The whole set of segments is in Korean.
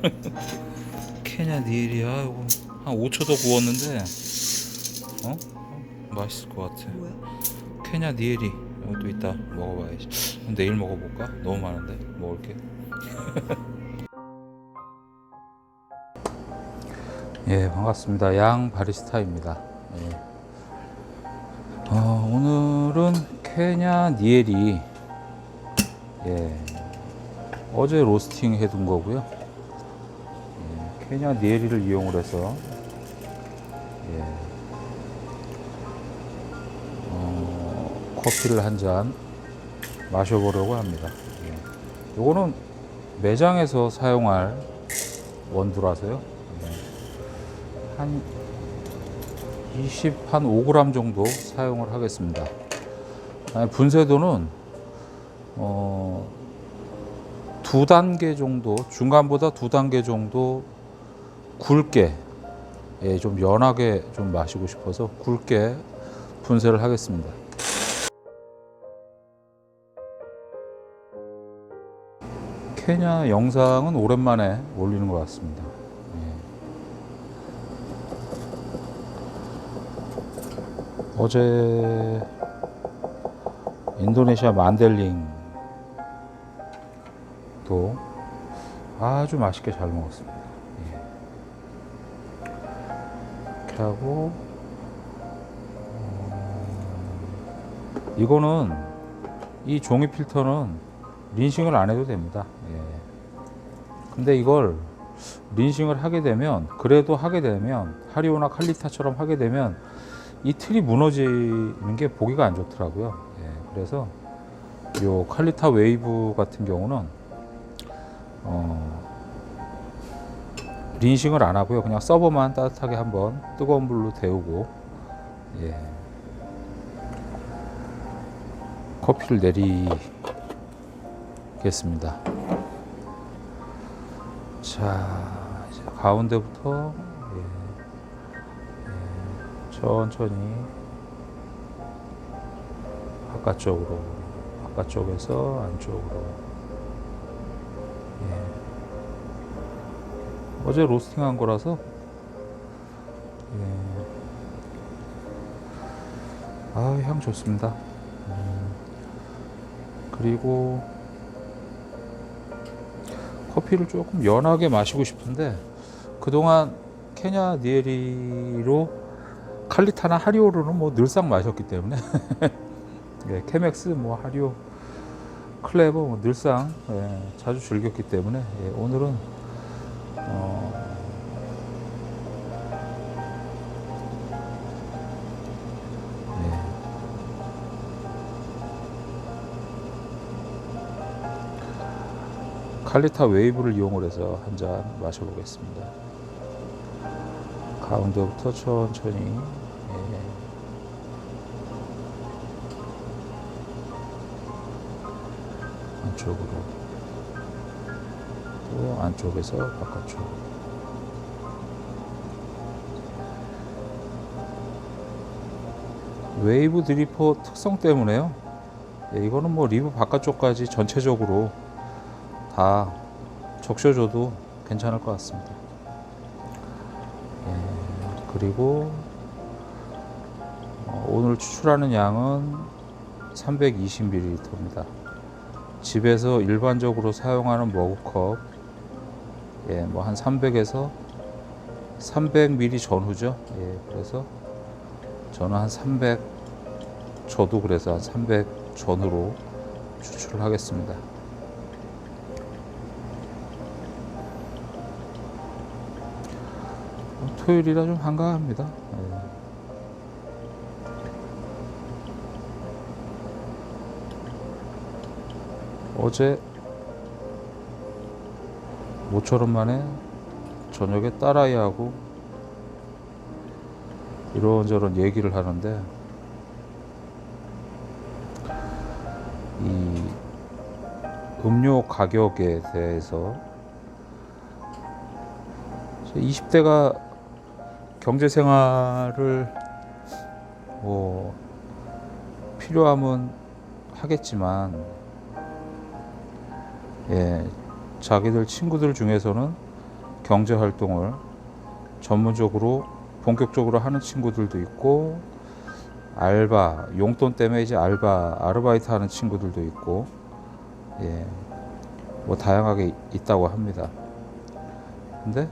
케냐 니엘이야? 이거 한 5초 더 구웠는데 어? 맛있을 것 같아. 뭐야? 케냐 니엘이 또 있다. 먹어봐야지. 내일 먹어볼까? 너무 많은데. 먹을게. 예 반갑습니다. 양 바리스타입니다. 예. 어, 오늘은 케냐 니엘이 예, 어제 로스팅 해둔 거고요. 예, 케냐 니엘이를 이용을 해서 예, 어, 커피를 한 잔 마셔보려고 합니다. 예. 요거는 매장에서 사용할 원두라서요. 예. 한 20, 한 5g 정도 사용을 하겠습니다. 분쇄도는 어, 두 단계 정도, 중간보다 두 단계 정도 굵게, 예, 좀 연하게 좀 마시고 싶어서 굵게 분쇄를 하겠습니다. 케냐 영상은 오랜만에 올리는 것 같습니다. 예. 어제 인도네시아 만델링도 아주 맛있게 잘 먹었습니다. 하고 어, 이거는 이 종이 필터는 린싱을 안 해도 됩니다. 예. 근데 이걸 린싱을 하게 되면 그래도 하게 되면 하리오나 칼리타처럼 하게 되면 이 틀이 무너지는 게 보기가 안 좋더라고요. 예. 그래서 요 칼리타 웨이브 같은 경우는 어, 린싱을 안 하고요. 그냥 서버만 따뜻하게 한번 뜨거운 불로 데우고 예. 커피를 내리겠습니다. 자, 이제 가운데부터 예, 예, 천천히 바깥쪽으로, 바깥쪽에서 안쪽으로. 예. 어제 로스팅한 거라서 예. 아, 향 좋습니다. 음, 그리고 커피를 조금 연하게 마시고 싶은데 그동안 케냐 니에리로 칼리타나 하리오로는 뭐 늘상 마셨기 때문에 예, 케맥스 뭐 하리오 클레버 뭐 늘상 예, 자주 즐겼기 때문에 예, 오늘은 칼리타 웨이브를 이용을 해서 한 잔 마셔보겠습니다. 가운데부터 천천히 예. 안쪽으로 또 안쪽에서 바깥쪽 웨이브 드리퍼 특성 때문에요. 예, 이거는 뭐 리브 바깥쪽까지 전체적으로 다 적셔줘도 괜찮을 것 같습니다. 예, 그리고 어, 오늘 추출하는 양은 320ml입니다. 집에서 일반적으로 사용하는 머그컵, 예, 뭐 한 300에서 300ml 전후죠. 예, 그래서 저는 한 300, 저도 그래서 한 300 전후로 추출을 하겠습니다. 토요일이라 좀 한가합니다. 예. 어제 모처럼 만에 저녁에 딸아이하고 이런저런 얘기를 하는데 이 음료 가격에 대해서 20대가 경제 생활을 뭐 필요하면 하겠지만 예 자기들 친구들 중에서는 경제 활동을 전문적으로 본격적으로 하는 친구들도 있고 알바 용돈 때문에 이제 알바 아르바이트 하는 친구들도 있고 예. 뭐 다양하게 있다고 합니다. 근데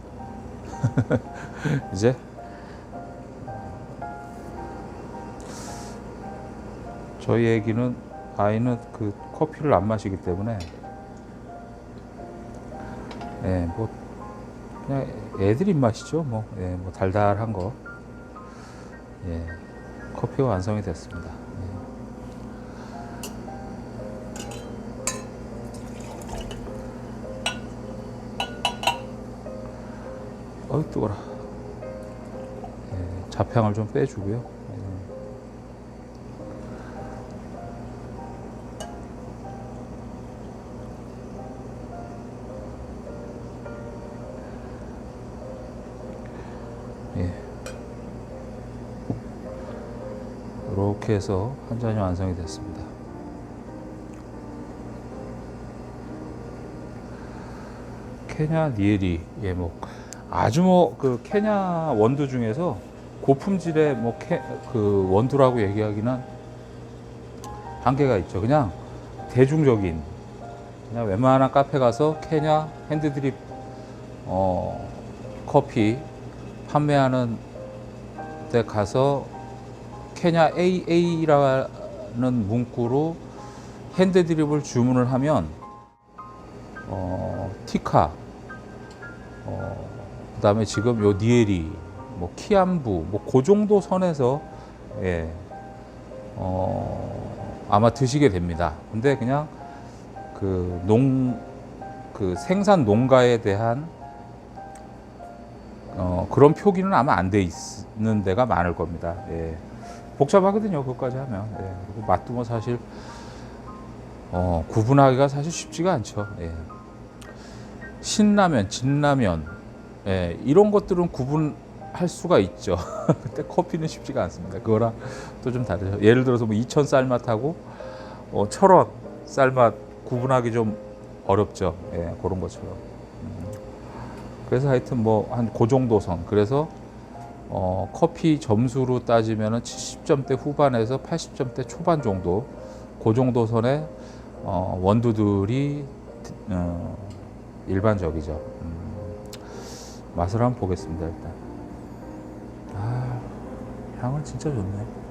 이제 저희 애기는 아이는 그 커피를 안 마시기 때문에 예, 뭐 그냥 애들 입맛이죠. 뭐, 예, 뭐 달달한 거. 예, 커피가 완성이 됐습니다. 예. 어이 뜨거라. 예, 잡향을 좀 빼주고요. 해서 한 잔이 완성이 됐습니다. 케냐 니에리 예, 뭐 아주 뭐 그 케냐 원두 중에서 고품질의 뭐그 원두라고 얘기하기는 한계가 있죠. 그냥 대중적인 그냥 웬만한 카페 가서 케냐 핸드드립 어, 커피 판매하는 데 가서 케냐 AA라는 문구로 핸드 드립을 주문을 하면 어, 티카 어, 그 다음에 지금 요 니에리 뭐 키안부 뭐그 정도 선에서 예, 어, 아마 드시게 됩니다. 근데 그냥 그 농 그 생산 농가에 대한 어, 그런 표기는 아마 안 돼 있는 데가 많을 겁니다. 예. 복잡하거든요. 그것까지 하면. 예. 그리고 맛도 뭐 사실 어, 구분하기가 사실 쉽지가 않죠. 예. 신라면, 진라면 예, 이런 것들은 구분할 수가 있죠. 근데 커피는 쉽지가 않습니다. 그거랑 또 좀 다르죠. 예를 들어서 뭐 이천 쌀맛하고 어, 철학 쌀맛 구분하기 좀 어렵죠. 예, 그런 것처럼. 음. 그래서 하여튼 뭐 한 그 정도 선. 그래서 어, 커피 점수로 따지면은 70점대 후반에서 80점대 초반 정도. 그 정도 선의 어, 원두들이 어, 일반적이죠. 음, 맛을 한번 보겠습니다 일단. 아, 향은 진짜 좋네.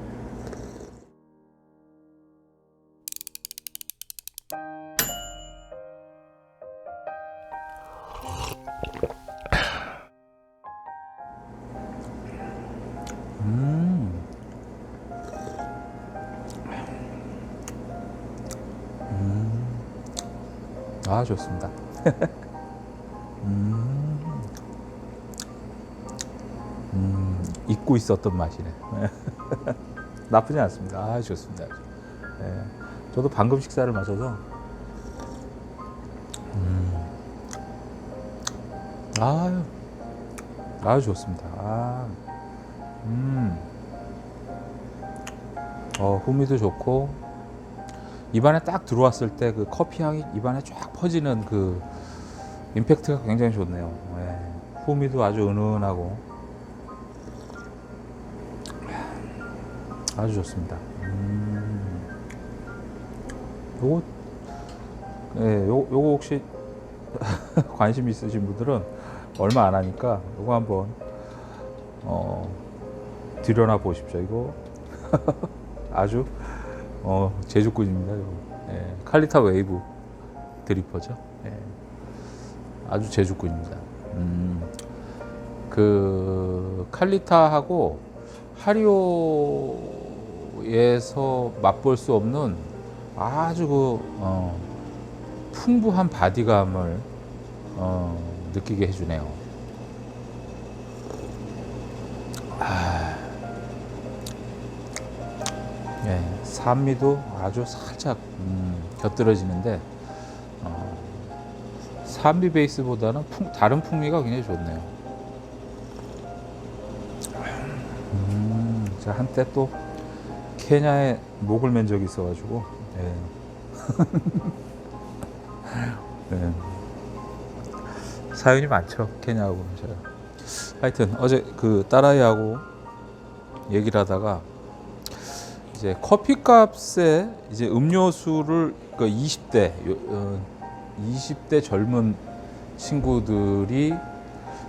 아 좋습니다. 음. 음, 잊고 있었던 맛이네. 나쁘지 않습니다. 아 좋습니다. 예. 저도 방금 식사를 마셔서 음. 아유, 아유 좋습니다. 아, 음, 어 후미도 좋고 입안에 딱 들어왔을 때 그 커피 향이 입안에 쫙 퍼지는 그 임팩트가 굉장히 좋네요. 예. 후미도 아주 은은하고 아주 좋습니다. 음. 요거 예, 요 요거 혹시 관심 있으신 분들은 얼마 안 하니까 요거 한번 어 들여나 보십시오. 이거 아주 어 제주꾼입니다. 예, 칼리타 웨이브 드리퍼죠. 예. 아주 제주꾼입니다. 음, 그 칼리타하고 하리오에서 맛볼 수 없는 아주 그 어, 풍부한 바디감을 어, 느끼게 해주네요. 아, 예, 산미도 아주 살짝 음, 곁들여지는데 어, 산미 베이스보다는 풍, 다른 풍미가 굉장히 좋네요. 음, 한때 또 케냐에 목을 맨 적이 있어가지고 예. 예. 사연이 많죠 케냐하고는 제가 하여튼 어제 그 딸아이하고 얘기를 하다가 이제 커피값에 이제 음료수를 그 20대 요- 어, 20대 젊은 친구들이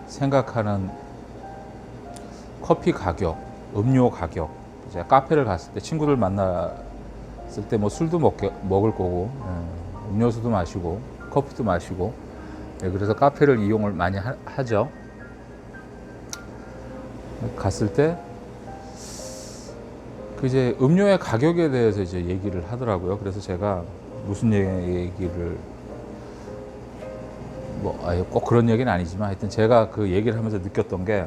생각하는 커피 가격, 음료 가격 이제 카페를 갔을 때 친구들 만났을 때 뭐 술도 먹게, 먹을 거고 예, 음료수도 마시고 커피도 마시고 예, 그래서 카페를 이용을 많이 하, 하죠. 갔을 때 그 이제 음료의 가격에 대해서 이제 얘기를 하더라고요. 그래서 제가 무슨 얘기를 뭐 아예 꼭 그런 얘기는 아니지만 하여튼 제가 그 얘기를 하면서 느꼈던 게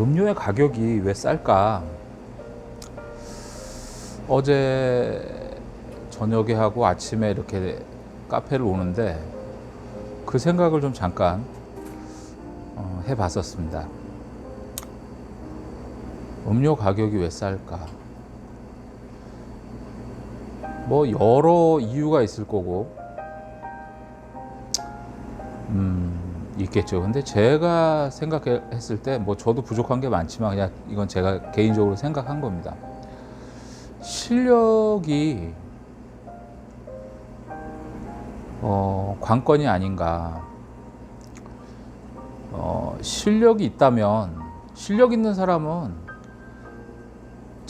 음료의 가격이 왜 쌀까? 어제 저녁에 하고 아침에 이렇게 카페를 오는데 그 생각을 좀 잠깐 어, 해봤었습니다. 음료 가격이 왜 쌀까? 뭐 여러 이유가 있을 거고, 음, 있겠죠. 근데 제가 생각했을 때, 뭐 저도 부족한 게 많지만 그냥 이건 제가 개인적으로 생각한 겁니다. 실력이 어, 관건이 아닌가. 어, 실력이 있다면 실력 있는 사람은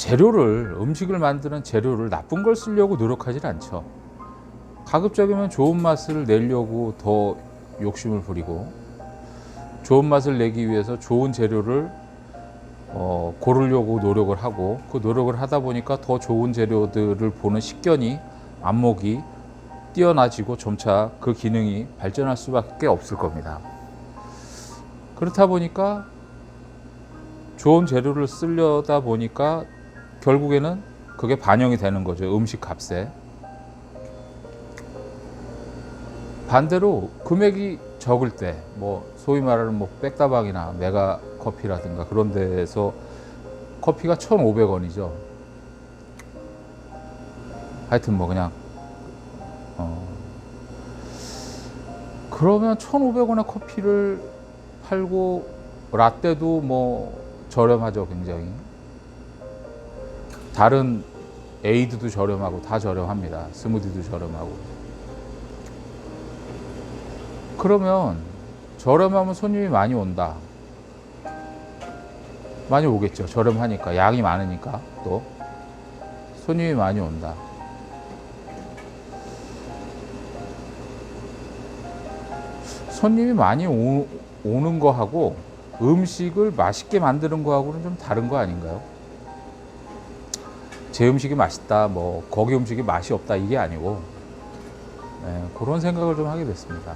재료를 음식을 만드는 재료를 나쁜 걸 쓰려고 노력하지 않죠. 가급적이면 좋은 맛을 내려고 더 욕심을 부리고 좋은 맛을 내기 위해서 좋은 재료를 어, 고르려고 노력을 하고 그 노력을 하다 보니까 더 좋은 재료들을 보는 식견이 안목이 뛰어나지고 점차 그 기능이 발전할 수밖에 없을 겁니다. 그렇다 보니까 좋은 재료를 쓰려다 보니까 결국에는 그게 반영이 되는 거죠. 음식 값에. 반대로 금액이 적을 때, 뭐, 소위 말하는 뭐, 백다방이나 메가 커피라든가 그런 데에서 커피가 1,500원이죠. 하여튼 뭐, 그냥, 어. 그러면 1,500원의 커피를 팔고, 라떼도 뭐, 저렴하죠, 굉장히. 다른 에이드도 저렴하고 다 저렴합니다. 스무디도 저렴하고. 그러면 저렴하면 손님이 많이 온다. 많이 오겠죠. 저렴하니까 양이 많으니까 또 손님이 많이 온다. 손님이 많이 오, 오는 거하고 음식을 맛있게 만드는 거하고는 좀 다른 거 아닌가요? 제 음식이 맛있다, 뭐 거기 음식이 맛이 없다 이게 아니고 네, 그런 생각을 좀 하게 됐습니다.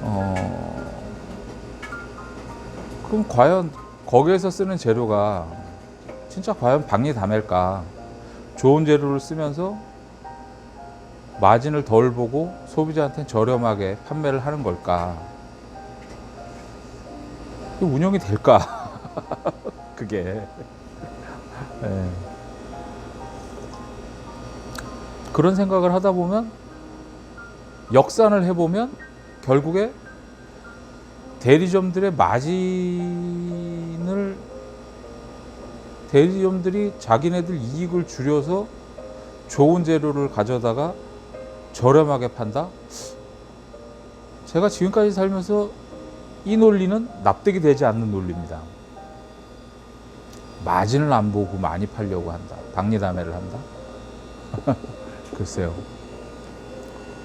어, 그럼 과연 거기에서 쓰는 재료가 진짜 과연 박리 담일까? 좋은 재료를 쓰면서 마진을 덜 보고 소비자한테 저렴하게 판매를 하는 걸까? 운영이 될까? 그게. 예. 그런 생각을 하다 보면 역산을 해보면 결국에 대리점들의 마진을 대리점들이 자기네들 이익을 줄여서 좋은 재료를 가져다가 저렴하게 판다? 제가 지금까지 살면서 이 논리는 납득이 되지 않는 논리입니다. 마진을 안 보고 많이 팔려고 한다. 박리담회를 한다. 글쎄요.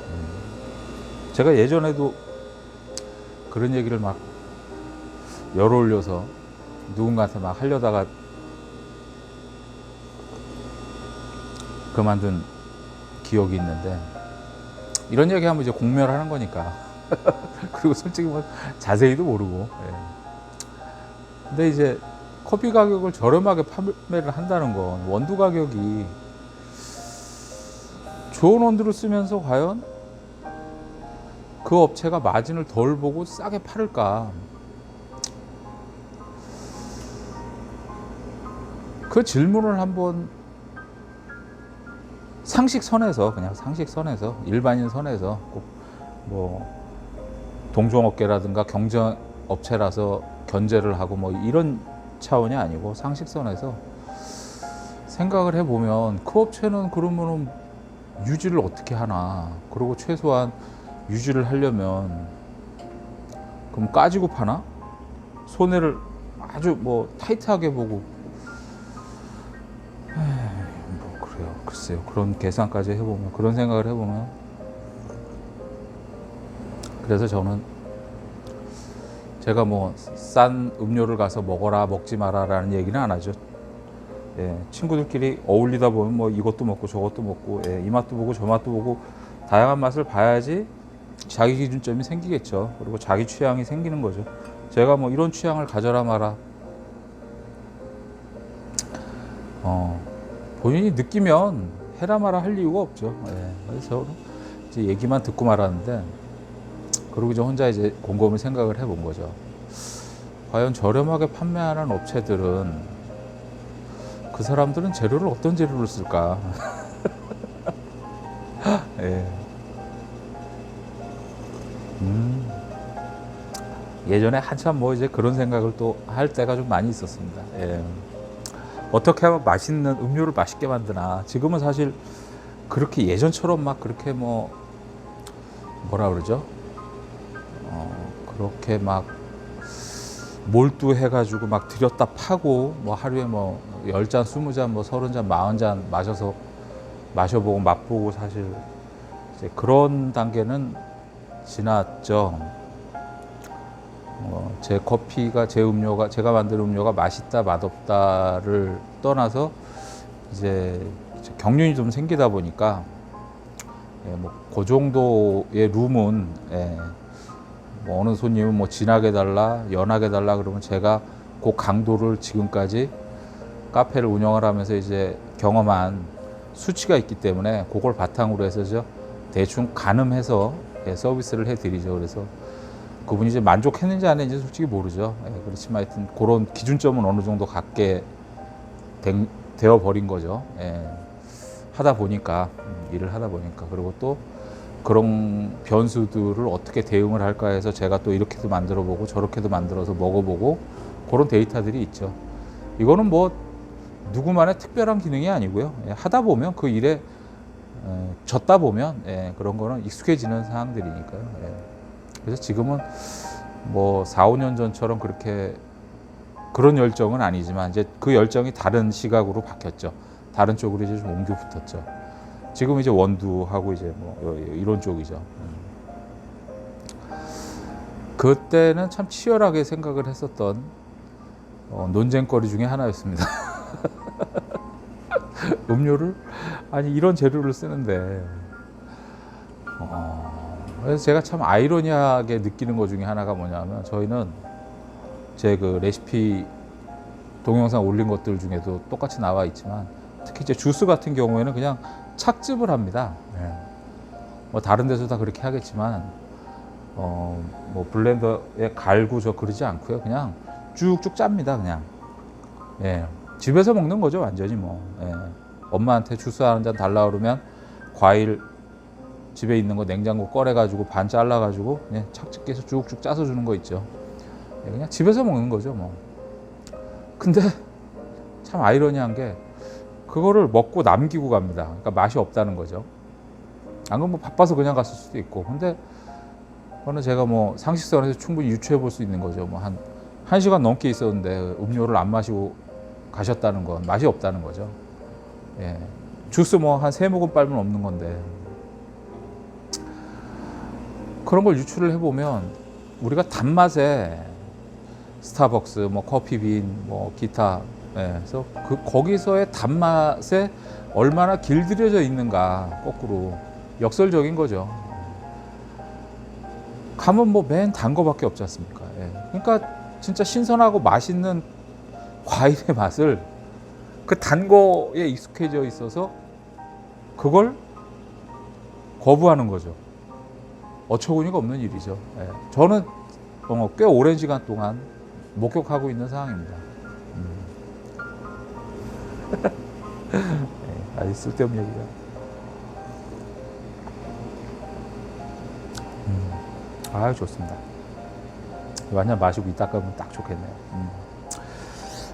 음. 제가 예전에도 그런 얘기를 막 열어 올려서 누군가한테 막 하려다가 그만둔 기억이 있는데 이런 얘기 하면 이제 공멸하는 거니까 그리고 솔직히 뭐 자세히도 모르고 예. 근데 이제 커피 가격을 저렴하게 판매를 한다는 건 원두 가격이 좋은 원두를 쓰면서 과연 그 업체가 마진을 덜 보고 싸게 팔을까? 그 질문을 한번 상식 선에서 그냥 상식 선에서 일반인 선에서 꼭 뭐 동종업계라든가 경쟁 업체라서 견제를 하고 뭐 이런 차원이 아니고 상식선에서 생각을 해보면 그 업체는 그러면은 유지를 어떻게 하나. 그리고 최소한 유지를 하려면 그럼 까지고 파나? 손해를 아주 뭐 타이트하게 보고. 에이, 뭐 그래요. 글쎄요. 그런 계산까지 해보면 그런 생각을 해보면. 그래서 저는 제가 뭐 싼 음료를 가서 먹어라 먹지 마라라는 얘기는 안 하죠. 예, 친구들끼리 어울리다 보면 뭐 이것도 먹고 저것도 먹고 예, 이 맛도 보고 저 맛도 보고 다양한 맛을 봐야지 자기 기준점이 생기겠죠. 그리고 자기 취향이 생기는 거죠. 제가 뭐 이런 취향을 가져라 마라. 어, 본인이 느끼면 해라 마라 할 이유가 없죠. 예, 그래서 얘기만 듣고 말았는데 그러고 이제 혼자 이제 곰곰이 생각을 해본 거죠. 과연 저렴하게 판매하는 업체들은 그 사람들은 재료를 어떤 재료를 쓸까? 예. 음. 예전에 한참 뭐 이제 그런 생각을 또 할 때가 좀 많이 있었습니다. 예. 어떻게 하면 맛있는 음료를 맛있게 만드나. 지금은 사실 그렇게 예전처럼 막 그렇게 뭐 뭐라 그러죠? 어, 그렇게 막 몰두해가지고 막 들였다 파고 뭐 하루에 뭐 열 잔, 스무 잔, 뭐 서른 잔, 마흔 잔 마셔서 마셔보고 맛보고 사실 이제 그런 단계는 지났죠. 어, 제 커피가 제 음료가 제가 만든 음료가 맛있다 맛없다를 떠나서 이제 경륜이 좀 생기다 보니까 예, 뭐그 정도의 룸은 예, 뭐 어느 손님은 뭐 진하게 달라 연하게 달라 그러면 제가 그 강도를 지금까지 카페를 운영을 하면서 이제 경험한 수치가 있기 때문에 그걸 바탕으로 해서죠 대충 가늠해서 예, 서비스를 해드리죠. 그래서 그분이 이제 만족했는지 안 했는지 솔직히 모르죠. 예, 그렇지만 하여튼 그런 기준점은 어느 정도 갖게 된- 되어 버린 거죠. 예, 하다 보니까 음, 일을 하다 보니까. 그리고 또 그런 변수들을 어떻게 대응을 할까 해서 제가 또 이렇게도 만들어 보고 저렇게도 만들어서 먹어보고 그런 데이터들이 있죠. 이거는 뭐 누구만의 특별한 기능이 아니고요. 예, 하다 보면 그 일에 에, 졌다 보면 예, 그런 거는 익숙해지는 사항들이니까요. 예. 그래서 지금은 뭐 4, 5년 전처럼 그렇게 그런 열정은 아니지만 이제 그 열정이 다른 시각으로 바뀌었죠. 다른 쪽으로 이제 좀 옮겨 붙었죠. 지금 이제 원두하고 이제 뭐 이런 쪽이죠. 음. 그때는 참 치열하게 생각을 했었던 어, 논쟁거리 중에 하나였습니다. 음료를 아니 이런 재료를 쓰는데 어, 그래서 제가 참 아이러니하게 느끼는 것 중에 하나가 뭐냐면 저희는 제 그 레시피 동영상 올린 것들 중에도 똑같이 나와 있지만 특히 이제 주스 같은 경우에는 그냥 착즙을 합니다. 예. 뭐 다른 데서 다 그렇게 하겠지만 어, 뭐 블렌더에 갈고 저 그러지 않고요. 그냥 쭉쭉 짭니다. 그냥. 예. 집에서 먹는 거죠, 완전히 뭐. 예. 엄마한테 주스 한 잔 달라 그러면 과일 집에 있는 거 냉장고 꺼내 가지고 반 잘라 가지고 그냥 착즙기에서 쭉쭉 짜서 주는 거 있죠. 예, 그냥 집에서 먹는 거죠, 뭐. 근데 참 아이러니한 게 그거를 먹고 남기고 갑니다. 그러니까 맛이 없다는 거죠. 안 그러면 뭐 바빠서 그냥 갔을 수도 있고. 근데 그거는 제가 뭐 상식선에서 충분히 유추해 볼 수 있는 거죠. 뭐 한, 한 시간 넘게 있었는데 음료를 안 마시고 가셨다는 건 맛이 없다는 거죠. 예. 주스 뭐 한 세 모금 빨면 없는 건데. 그런 걸 유추를 해보면 우리가 단맛에 스타벅스, 뭐 커피빈, 뭐 기타, 예, 그래서 그 거기서의 단맛에 얼마나 길들여져 있는가 거꾸로 역설적인 거죠. 가면 뭐맨 단 거밖에 없지 않습니까? 예. 그러니까 진짜 신선하고 맛있는 과일의 맛을 그 단 거에 익숙해져 있어서 그걸 거부하는 거죠. 어처구니가 없는 일이죠. 예. 저는 어, 꽤 오랜 시간 동안 목격하고 있는 상황입니다. 네, 아주 쓸데없는 얘기가. 음, 아유, 좋습니다. 완전 마시고 이따 가면 딱 좋겠네요. 음.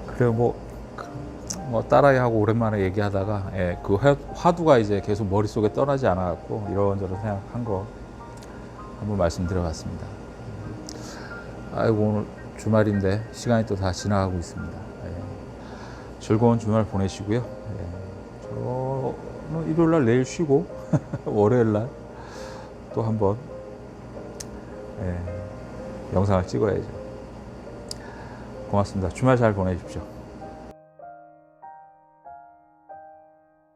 그래, 뭐, 뭐 딸아이하고 오랜만에 얘기하다가 예, 그 화두가 이제 계속 머릿속에 떠나지 않아갖고 이런저런 생각한 거 한번 말씀드려봤습니다. 아이고 오늘 주말인데 시간이 또 다 지나가고 있습니다. 예. 즐거운 주말 보내시고요. 예. 저는 일요일 날 내일 쉬고 월요일 날 또 한번 예, 영상을 찍어야죠. 고맙습니다. 주말 잘 보내십시오.